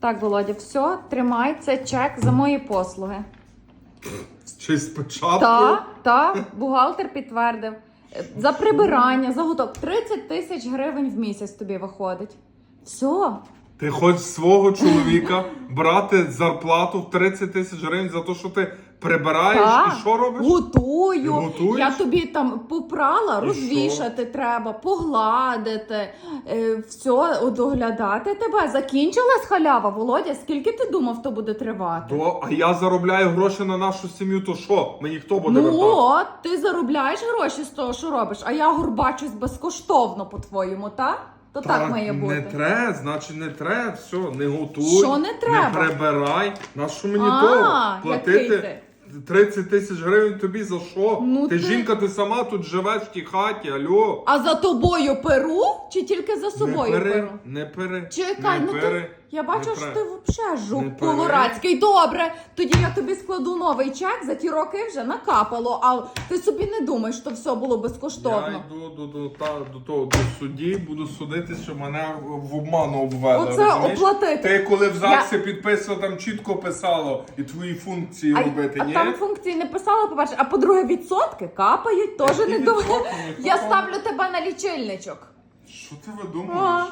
Так, Володя, все, тримай, це чек за мої послуги. Чи спочатку? Так, та, бухгалтер підтвердив. За прибирання, за готов. 30 тисяч гривень в місяць тобі виходить. Все. Ти хочеш свого чоловіка брати зарплату в 30 тисяч гривень за те, що ти прибираєш Та. і що робиш? Готую. Готуєш? Я тобі там попрала, І розвішати треба, погладити, е, все, доглядати тебе. Закінчилась халява, Володя. Скільки ти думав, то буде тривати? То, а я заробляю гроші на нашу сім'ю, то що? Мені хто буде Ну вертати? от, ти заробляєш гроші з того, що робиш, а я горбачусь безкоштовно, по-твоєму, так? То так, має бути. Не треба, значить не треба, все, не готуй. Що не треба? Не прибирай. На що мені А, то? який Платити ти? 30 тисяч гривень тобі за що? Ну ти, ти- жінка, ти сама тут живеш в тій хаті, альо. А за тобою перу чи тільки за собою не пери, перу? не пери. Чекай, не ну ти я бачу, не що ти взагалі Не жук пре. колорадський. Добре, тоді я тобі складу новий чек, за ті роки вже накапало, а ти собі не думаєш, що все було Я безкоштовно. йду до, до, та, до того до судді, буду судити, що мене в обману обвели. Оце розумієш? оплатити. Ти коли в ЗАГСі підписував, там чітко писало і твої функції А, робити, а ні? там функції не писала, по-перше, а по-друге, відсотки капають, теж Які не думаю. відсотки? Ніхто Я ставлю тебе на лічильничок. Що ти видумуєш? А,